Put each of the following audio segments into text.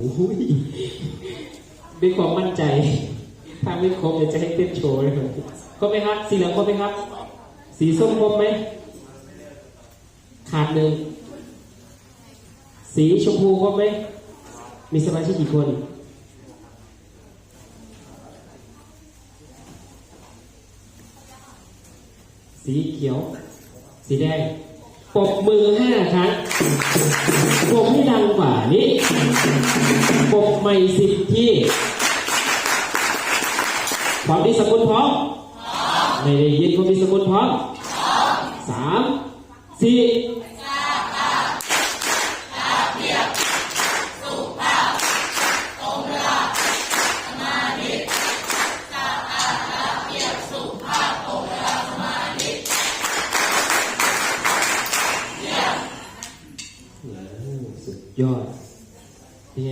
ด้วยความมั่นใจถ้าไม่ครบเลยจะให้เต้นโชว์เลยครับครบไหมครับ สีเหลืองครบไหมครับ สีส้มครบไหมขาดหนึ่ง สีชมพูครบไหมมีสมาชิกกี่คนสีเขียว สีแดง ปบมือห้าครั้งปบให้ดังกว่านี้ปบใหม่สิบที่พร้อมที่สกุลพร้อมไม่ได้ยินคนมีสกุลพร้อมสามสี่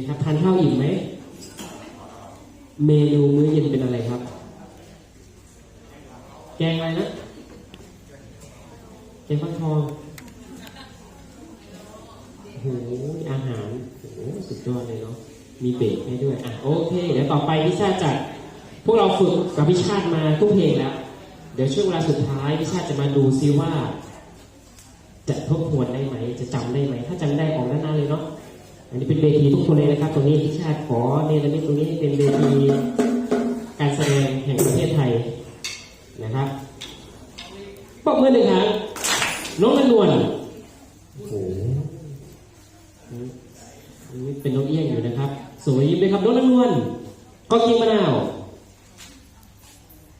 ครับทานข้าวอิ่มไหม เมนูมื้อเย็นเป็นอะไรครับ แกงอะไรนะ แกงฟักทองโอ้โหอาหารโอ้โหสุดยอดเลยเนาะ มีเบรกให้ด้วย อะโอเค เดี๋ยวต่อไปพิชาตจัด พวกเราฝึกกับพิชาตมาทุกเพลงแล้ว เดี๋ยวช่วงเวลาสุดท้ายพิชาตจะมาดูซิว่า จะทบทวนได้ไหม จะจำได้ไหม ถ้าจำได้ออกด้านหน้าเลยเนาะ อันนี้เป็นเวทีทุกคนเลยนะครับ ตรงนี้พิชาติขอเนรมิตตรงนี้ให้เป็นเวทีการแสดงแห่งประเทศไทยนะครับปรบมือหนึ่งครั้งน้องนนวลโอ้โหอันนี้เป็นน้องเอี้ยงอยู่นะครับ สวยยิ้มเลยครับน้องนนวลก็กินมะนาว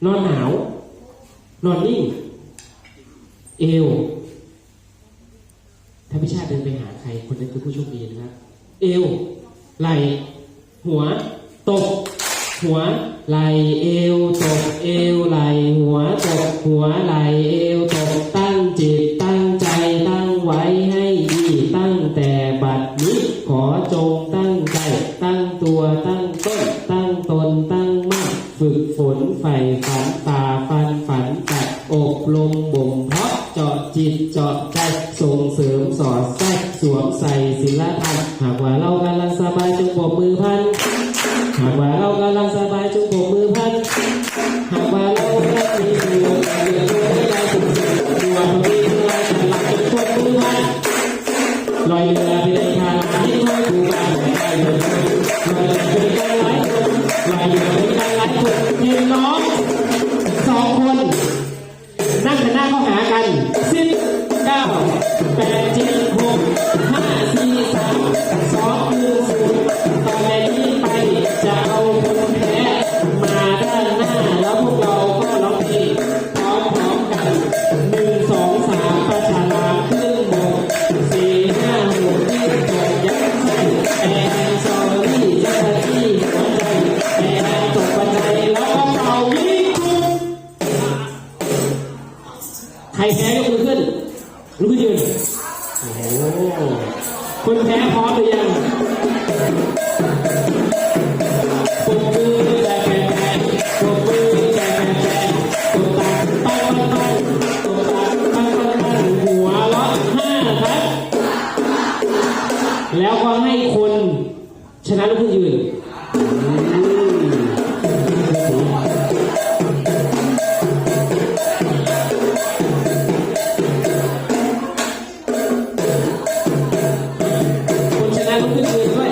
นอนหนาว นอนนิ่ง เอวถ้าพิชาติเดินไปหาใครคนนั้นคือผู้โชคดีนะครับ เอว ไหล หัว ตก หัว ไหล เอว ตก เอว ไหล หัว ตก หัว ไหล เอว ตก ตั้งจิต ตั้งใจ ตั้งไว้ให้ดี ตั้งแต่บัดนี้ ขอจงตั้งใจ ตั้งตัว ตั้งต้น ตั้งตน ตั้งมั่นฝึกฝนใฝ่ฝันตาฟันฝันตัดอบรมบ่มเพาะเจาะจิตเจาะใจส่งเสริมสอด สวมใส่ศิลธรรมหากว่าเรากำลังสบายจงปรบมือพันหากว่าเรากำลังส แล้วก็ให้คนชนะลุกขึ้นยืนคุณชนะลุกขึ้นยืนด้วย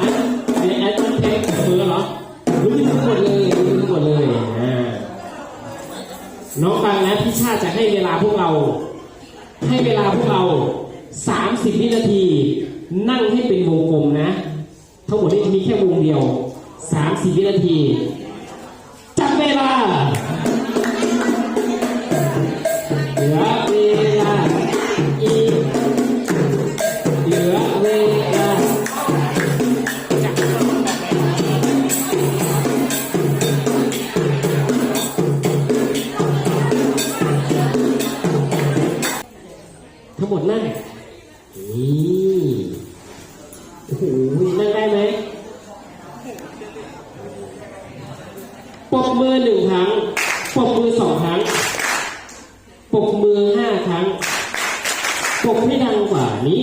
อันไอ้อันมันเทคมือแล้วเหรอลุกขึ้นยืนหมดเลยลุกขึ้นหมดเลยอ่าน้องฟังนะพี่ชาติจะให้เวลาพวกเรา ให้เวลาพวกเรา 30วินาที นั่งให้เป็นวงกลมนะ ทั้งหมดนี้มีแค่วงเดียว30วินาที จับเวลา ปกให้ดังกว่านี้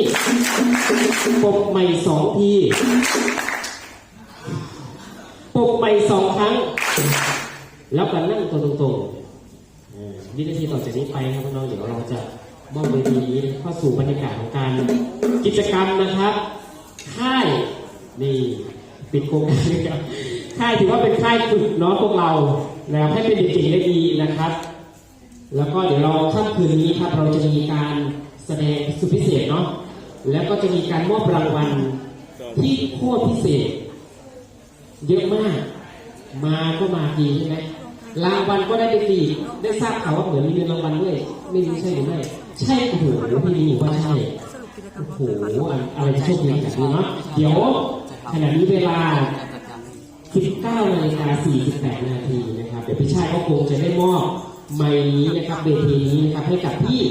ปกใหม่สองทีปกใหม่สองครั้ง แล้วก็นั่งตัวตรงๆวินาทีต่อจากนี้ไปครับน้องเดี๋ยวเราจะมอบเวทีนี้เข้าสู่บรรยากาศของการกิจกรรมนะครับ ค่ายนี่ปิดโครงการนะครับค่ายถือว่าเป็นค่ายฝึกน้องพวกเราแล้วให้เป็นเด็กๆได้ดีนะครับ แล้วก็เดี๋ยวเราขั้นคืนนี้ครับเราจะมีการ แสดงสุดพิเศษเนาะแล้วก็จะมีการมอบรางวัลที่โคตรพิเศษ เยอะมาก มาก็มาดีใช่ไหมรางวัลก็ได้ไปฟรีได้ทราบข่าวว่าเหมือนมีเงินรางวัลด้วยไม่รู้ใช่หรือไม่ใช่โอ้โหพี่นี่ว่าใช่โอ้โหอะไรจะโชคดีแบบนี้เนาะเดี๋ยวขณะนี้เวลา 19นาฬิกา48นาทีนะครับ เดี๋ยวพี่ชายก็คงจะได้มอบไมค์นี้นะครับเวทีนี้นะครับให้กับพี่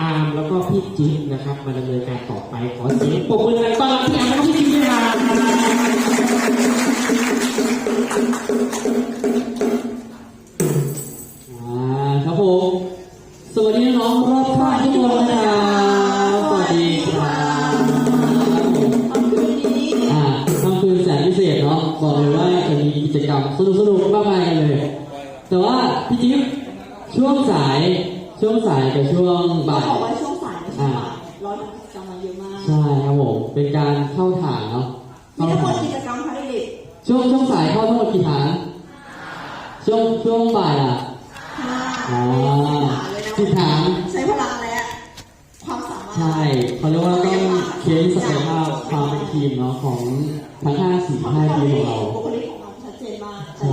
อาร์มแล้วก็พี่จิ๊บนะครับ มาดำเนินการต่อไปขอเสียงปรบมือเลยต้อนรับพี่อาร์มแล้วก็พี่จิ๊บด้วยครับอ่าครับผมสวัสดีน้องรอบข้างทุกคนนะครับสวัสดีครับอ่าค่ำคืนแสนพิเศษเนาะบอกเลยว่าจะมีกิจกรรมสนุกสนุกๆมากมายกันเลย แต่ว่าพี่จิ๊บช่วงสาย ช่วงสายกับช่วงบ่าย บอกว่าช่วงสายนะช่วงบ่ายร้อนกิจกรรมมาเยอะมากใช่ครับผม เป็นการเข้าฐานเนาะมีเข้าทั้งหมฐาดนกิจกรรมค่ะเด็กช่วงช่วงสายเข้าทั้งหมดกี่ฐาน ช่วงช่วงบ่ายอะๆห้าอ่าเลยสิบนะฐาน ใช้พลังและความสามารถ ใช่เขาเรียกว่าต้องเค้นศักยภาพความเป็นทีมเนาะของทั้งห้าสี่ห้าทีมของเราบุคลิกของเราชัดเจนมาก ใช่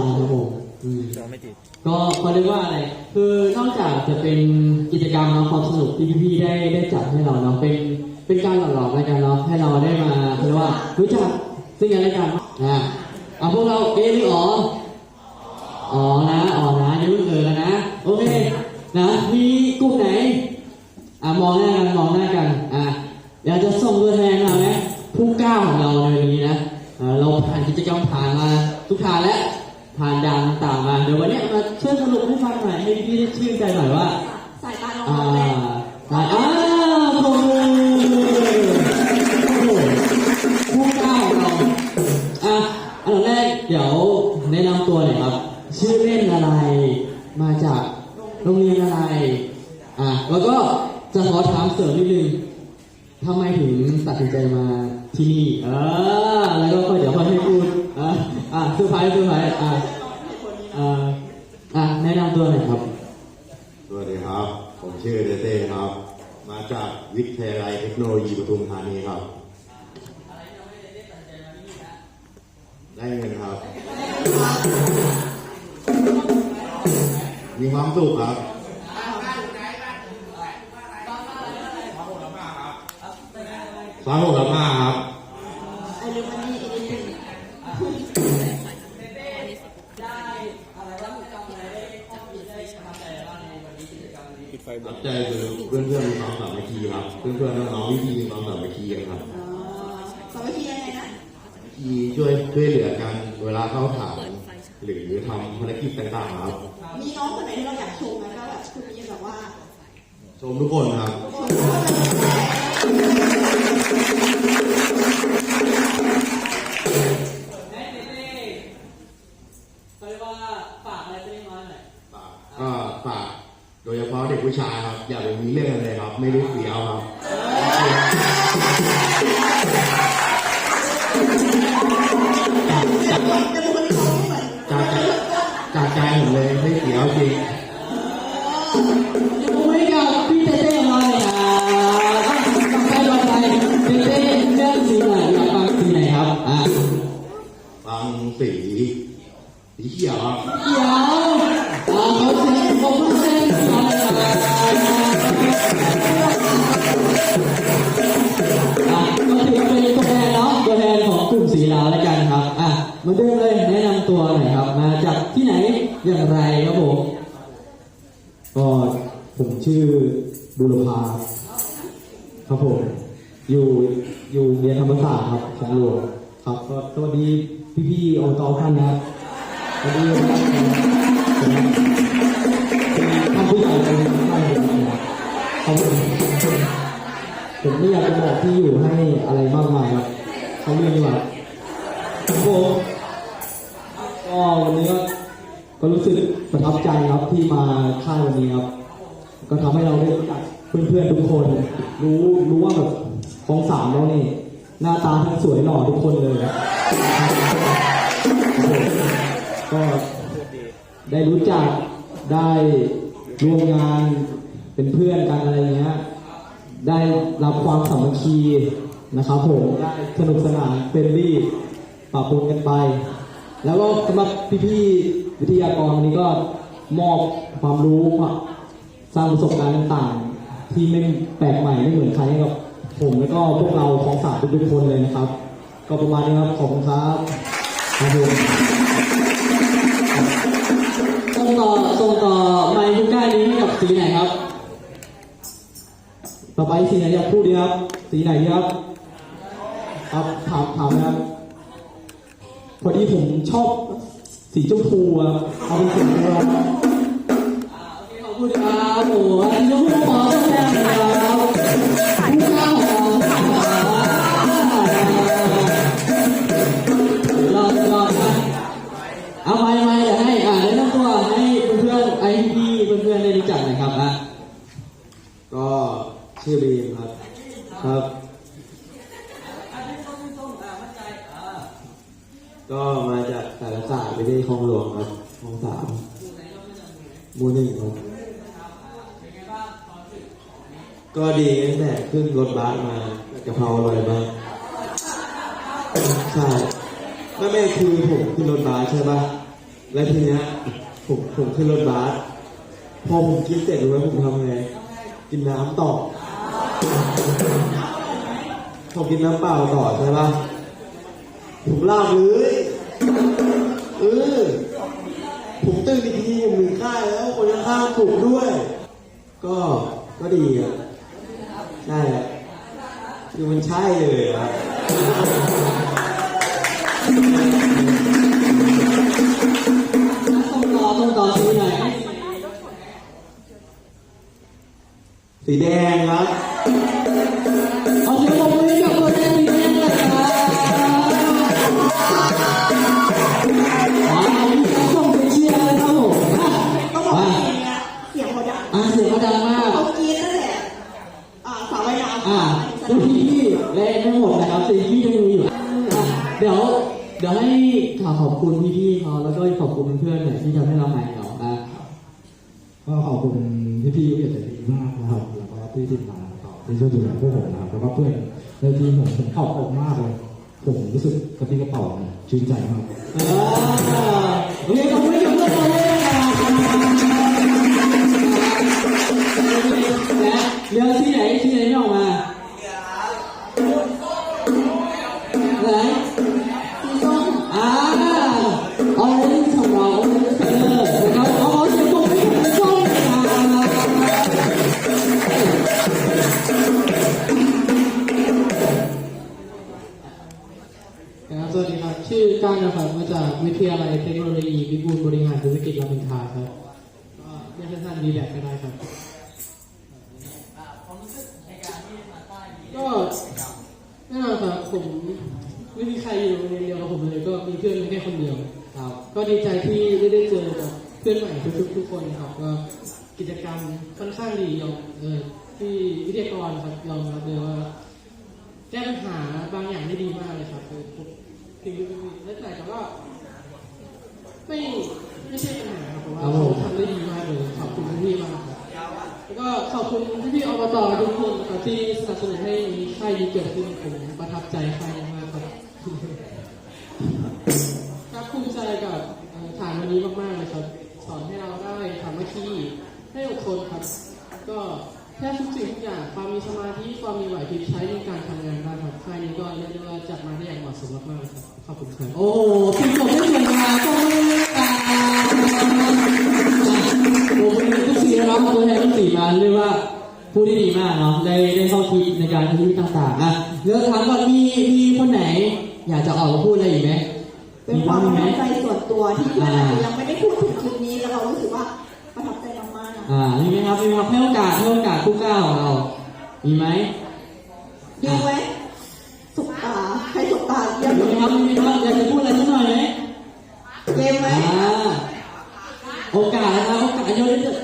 ครับผมอืมก็เขาเรียกว่าอะไร คือนอกจากจะเป็นกิจกรรมเนาะความสนุกที่พี่ๆได้ได้จัดให้เราเนาะ เป็นเป็นการหล่อๆรายการเนาะให้เราได้มาเขาเรียกว่ารู้จักซึ่งกันและกันอะเอาพวกเราเอหรืออ๋ออ๋อนะอ๋อนะอย่าเพิ่งเออกันนะ โอเค นะ มีกลุ่มไหน อะมองหน้ากันมองหน้ากัน อะอยากจะส่งตัวแทนเราไหมผู้กล้าของเราในวันนี้นะเอ่อเราผ่านกิจกรรมผ่านมาทุกทางแล้ว ผ่านด่านต่างๆมาเดี๋ยววันนี้มาช่วยสรุปให้ฟังหน่อยให้พี่ได้ชื่นใจหน่อยว่า สายตาน้อ่าองๆแรงอ่าอ้าวโอ้โหโอ้โหผู้กล้าของเราอะอันดับแรกเดี๋ยวแนะนำตัวหน่อยครับ ชื่อเล่นอะไร มาจากโรงเรียนอะไร อะแล้วก็จะขอถามเสริมนิดนึงทำไมถึงตัดสินใจมาที่นี่ เออ อะเซอร์ไพรส์เซอร์ไพรส์อะอะอะแนะนำตัวหน่อยครับ สวัสดีครับ ผมชื่อเดเต้ครับ มาจากวิทยาลัยเทคโนโลยีปทุมธานีครับ ได้เงินครับ มีความสุขครับ สามหกสามห้าครับ ไอ้เรื่องมันนี่อีกนิดนึง รับใจคือเพื่อนเพื่อนๆมีความสามัคคีครับ เพื่อนเพื่อนๆน้องๆพี่ๆมีความสามัคคีกันครับอ๋อสามัคคียังไงนะที่ช่วยช่วยเหลือกันเวลาเข้าฐานหรือทำภารกิจต่างๆครับ มีน้องคนไหนที่เราอยากชมไหมก็แบบคุณมีแบบว่า ชมทุกคนครับ ชายครับอย่าไปมีเรื่องกันเลยครับ ไม่รู้เสียวครับจากใจจากใจผมเลยไม่เสียวจริงผมไม่กับพี่เต้เต้ข เดิมเลยแนะนำตัวหน่อยครับ มาจากที่ไหนอย่างไรครับผมก็ผมชื่อบุรพาครับผมอยู่อยู่เรียนธรรมศาสตร์ครับชั้นหลวงครับก็สวัสดีพี่ๆอบตท่านนะครับสวัสดีท่านผู้ใหญ่ในท่านะครับครับผมผมไม่อยากจะบอกที่อยู่ให้อะไรมากมายครับเขาเรื่องนี้ว่า ทับใจครับที่มาค่ายวันนี้ครับ ก็ทำให้เราได้รู้จักเพื่อนๆทุกคน รู้รู้ว่าแบบของสามเรานี่หน้าตาทั้งสวยหล่อทุกคนเลยครับก็ได้รู้จักได้ร่วมงานเป็นเพื่อนกันอะไรเงี้ยได้รับความสามัคคีนะครับผมได้สนุกสนานเฟรนลี่ปะปนกันไป แล้วก็สำหรับพี่ๆวิทยากรนนี้ก็ มอบความรู้มาสร้างประสบการณ์ต่างๆ ที่ไม่แปลกใหม่ไม่เหมือนใครให้กับผมแล้วก็พวกเราของสามทุกๆคนเลยนะครับ ก็ประมาณนี้ครับขอบคุณครับครับผมส่งต่อส่งต่อไมค์คุณก้านี้ให้กับสีไหนครับ ต่อไปสีไหนอยากพูดดีครับ สีไหนดีครับครับถามถามนะครับพอดีผมชอบ สีชมพูอะเอาเป็นสีอะไรครับขอบคุณครับโอ้โอันนี้ยกมือขอแสดงครับ มูนึ่งครับก็ดีตั้งแต่ขึ้นรถบัสมากะเพราอร่อยมากใช่ไม่ไม่คือผมขึ้นรถบัสใช่ป่ะแล้วทีเนี้ยผมผมขึ้นรถบัสพอผมกินเสร็จรู้ไหมผมทำไงกินน้ำต่อผมกินน้ำเปล่าต่อใช่ป่ะผมลาบเลยเออผมตื่นอีกทีผมถึงค่ายแล้ว ปลุกด้วย ก็ก็ดีอะใช่อะคือมันใช่เลยครับต้องต่อส่งต่อสีไหนสีแดงครับ อบคุณพี่พี่ๆเขาแล้วก็ขอบคุณเพื่อนๆหน่อยที่ทำให้เราหายเหงาอะก็ขอบคุณพี่พี่ๆผู้ใหญ่ใจดีมากนะครับแล้วก็พี่ทีมงานนะครับที่ช่วยดูแลพวกผมนะครับแล้วก็เพื่อนในทีมผมผมขอบคุณมากเลยผมรู้สึกกระปรี้กระเป๋าเนี่ยชื่นใจมากอ่าโอเคขอบคุณที่กับเพื่อนเรา ชื่อก้านนะครับมาจากวิทยาลัยเทคโนโลยีวิบูลย์บริหารธุรกิจรามอินทราครับก็เรียกสั้นๆดีแลกก็ได้ครับ ก็แน่นอนครับผมไม่มีใครอยู่โรงเรียนเดียวกับผมเลยก็มีเพื่อนแค่คนเดียวครับ ก็ดีใจที่ได้ได้เจอกับเพื่อนใหม่ทุกๆทุกคนครับก็กิจกรรมค่อนข้างดียอมเออที่วิทยากรครับยอมรับเลยว่าแก้ปัญหาบางอย่างได้ดีมากเลยครับคือผม ถึงและแต่แต่ว่าไม่ไม่ใช่ปัญหาครับเพราะว่าทำได้ดีมากเลยขอบคุณพี่ๆมากครับแล้วก็ขอบคุณพี่ๆอบตทุกคนครับที่สนับสนุนให้มีค่ายนี้เกิดขึ้นผมประทับใจค่ายมากครับครับภูมิใจกับฐานวันนี้มากๆเลยครับ สอนให้เราได้ทำหน้าที่ให้อดทนครับ ก็ แทบทุกสิ่งทุกอย่างความมีสมาธิความมีไหวพริบใช้ในการทำงานได้ครับค่ายนี้ก็เรียกได้ว่าจัดมาได้อย่างเหมาะสมมากๆครับขอบคุณครับโอ้โหปิดจบได้สวยงามต้องมือกันโอ้โหทุกสีนะครับตัวแทนทุกสีมาเรียกว่าผู้ที่ดีมากเนาะได้ได้เข้าคิดในการใช้ชีวิตต่างๆอะเดี๋ยวถามก่อนมีมีคนไหน อยากจะออกมาพูดอะไรอีกไหมเป็นความประไหมทับใจส่วนตัวที่เพื่อนอาจจะยังไม่ได้พูดถึงคลิปนี้แล้วเรารู้สึกว่า ประทับใจมากอ่ามีไหมครับมีไหมครับให้โอกาสให้โอกาสผู้กล้าของเรา มีไหมๆดีไหมสุกตาให้สุกตาเยี่ยมมีไหมครับมีไหมครับอยากจะพูดอะไรสักหน่อยไหมเกมไหมอ่า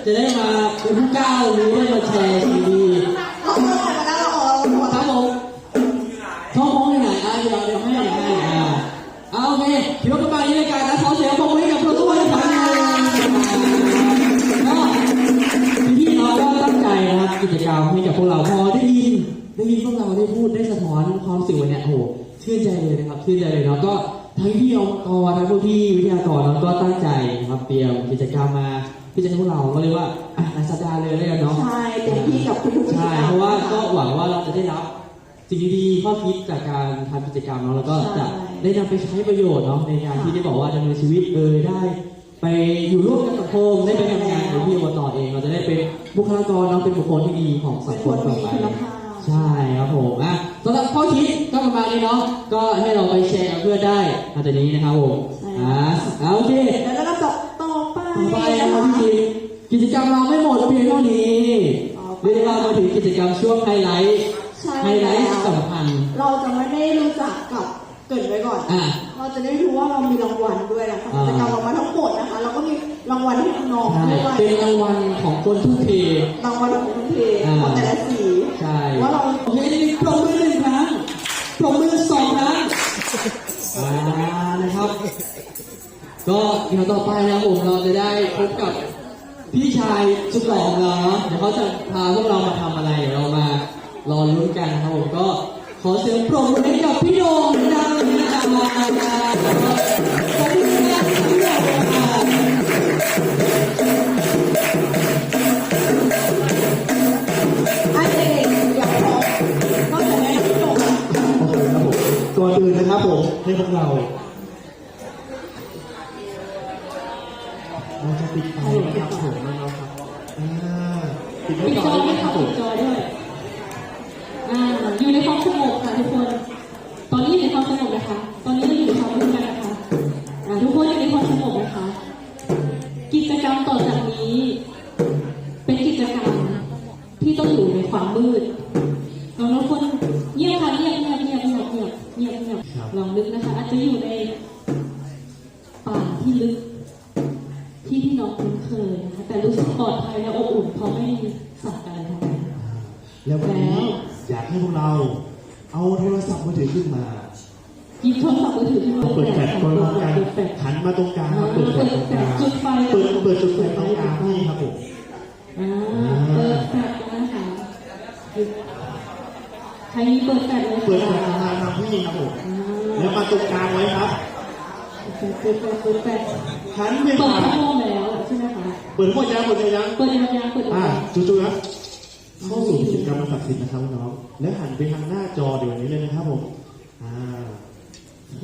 จะได้มาเป็นผู้ก้าวหรือได้มาแชร์สิ่งดีเราออกมาแล้วเราออกมาครับผมท้องมองที่ไหนอะเดี๋ยวเดี๋ยวให้เดี๋ยวให้อ่าเอาโอเคเดี๋ยวกันมาในรายการนะขอเสียงปรบมือ กิจกรรมให้กับพวกเราพอได้ยินได้ยินพวกเราได้พูดได้สะท้อนความรู้สึกวันเนี้ยโอ้โหชื่นใจเลยนะครับชื่นใจเลยเนาะก็ทั้งพี่องค์กรทั้งพวกพี่วิทยากรแล้วก็ตั้งใจนะครับเตรียมกิจกรรมมาที่จะให้พวกเราก็เรียกว่าอะในสัปดาห์เลยแล้วกันเนาะ ใช่เต็มที่กับทุกๆกิจกรใช่รมเพราะว่าก็หวังว่าเราจะได้รับสิ่งดีๆข้อคิดจากการทำกิจกรรมเนาะแล้วก็จะได้นำไปใช้ประโยชน์เนาะในการที่ได้บอกว่าดำเนินชีวิตเออได้ ไปอยู่ร่วมกับสังคมได้ไปทำงานของพี่อบตเองเราจะได้เป็นบุคลากรเนาะเป็นบุคคลที่ดีของสัเป็งนคคมนต่อมีไปคุณภาพใช่ครับผมอะสำหรับข้อคิดก็ประมาณนี้เนาะก็ให้เราไปแชร์กับเพื่อนได้หลังจากนี้นะครับผมอ่าอ่าโอเคแล้วเราก็ต่อต่อไปต่อไปนะครับพี่ทีมกิจกรรมเราไม่หมดเพียงเท่านี้เรียกได้ว่ามาถึงกิจกรรมช่วงไฮไลท์ใช่ไฮไลท์แล้วสำคัญเราจะไม่ได้รู้จักกับ เกริดไว้ก่อน อะเราจะได้รู้ว่าเรามีรางวัลด้วยนะคะอ่า กิจกรรมออกมาทั้งหมดนะคะเราก็มีรางวัลให้น้องใช่ๆด้วยเป็นรางวัลของคนทุ่มเท รางวัลของทุกทีอ่า ของแต่ละสีใช่ว่าเราโอเคนี่ปรบมือหนึ่งครั้งปรบมือสองครั้งอ่านะครับ ก็เดี๋ยวต่อไปนะผมเราจะได้พบกับพี่ชายสุดหล่อของเราเนาะเดี๋ยวเขาจะพาพวกเรามาทำอะไรเดี๋ยวเรามารอลุ้นกันนะครับผมก็ ขอเสียงปรบมือให้กับพี่โด่งดังนะครับขอบคุณครับพี่โด่งครับไอ้เด็กๆอยากพร้อมก็จะแนะนำพี่โด่งโอเครับก่อนอื่นนะครับผมให้พวกเรา ไฟเปิดเปิดจุดไฟตรงกลางนี่ครับผมอ่าเปิดแฟลชนะคะใครมีเปิดแฟลชเลยเปิดแฟลชค่ะทางทางผู้หญิงครับผมอ่าแล้วมาตรงกลางไว้ครับเปิดแฟลชเปิดแฟลชหันไปเปิดหาทั้งห้องแล้วใช่ไหมคะเปิดหมดยังเปิดยังเปิดยังยังเปิดยังอ่ายังจู่ๆนะเข้าสู่กิจกรรมอันศักดิ์สิทธิ์นะครับน้องและหันไปทางหน้าจอเดี๋ยวนี้เลยนะครับผมอ่าโอเค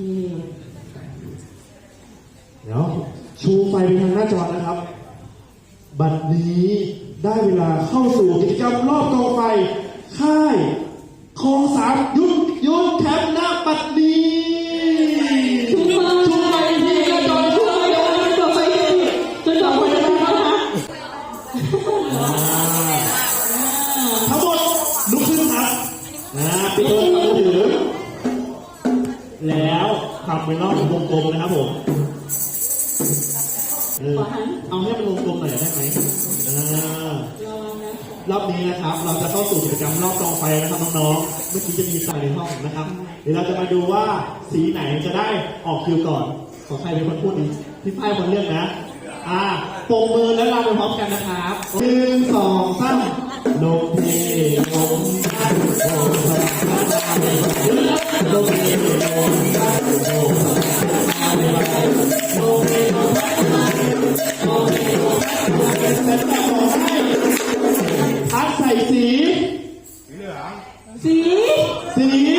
เดี๋ยว ชูไฟไปทางหน้าจอนะครับ บัดนี้ได้เวลาเข้าสู่กิจกรรมรอบกองไฟ ค่ายคลองสามยุดยุดแคมป์หน้าบัดนี้ชุดไฟชูไฟที่หน้าจอชูไฟเดี๋ยวนี้ชุดไฟชุดไฟจะเป็นแล้วนะทั้งหมดลุกขึ้นครับอ่าปิดโทรศัพท์มือถือแล้วทำเป็นรอบวงกลมนะครับผม วงหน่อยได้ไหมรอบนี้นะครับ เราจะเข้าสู่กิจกรรมรอบกองไฟนะครับน้องๆ เมื่อกี้จะมีสายในห้องนะครับ เดี๋ยวเราจะมาดูว่าสีไหนจะได้ออกคิวก่อน ขอใครเป็นคนพูดดีพี่พายคนเลือกนะ อ่าปงมือแล้วเราไปพร้อมกันนะครับหนึ่งสองสามลงเทนลงลงเพลงลงท่ลงลงเพลง ใส่สี สีเหลือสี สี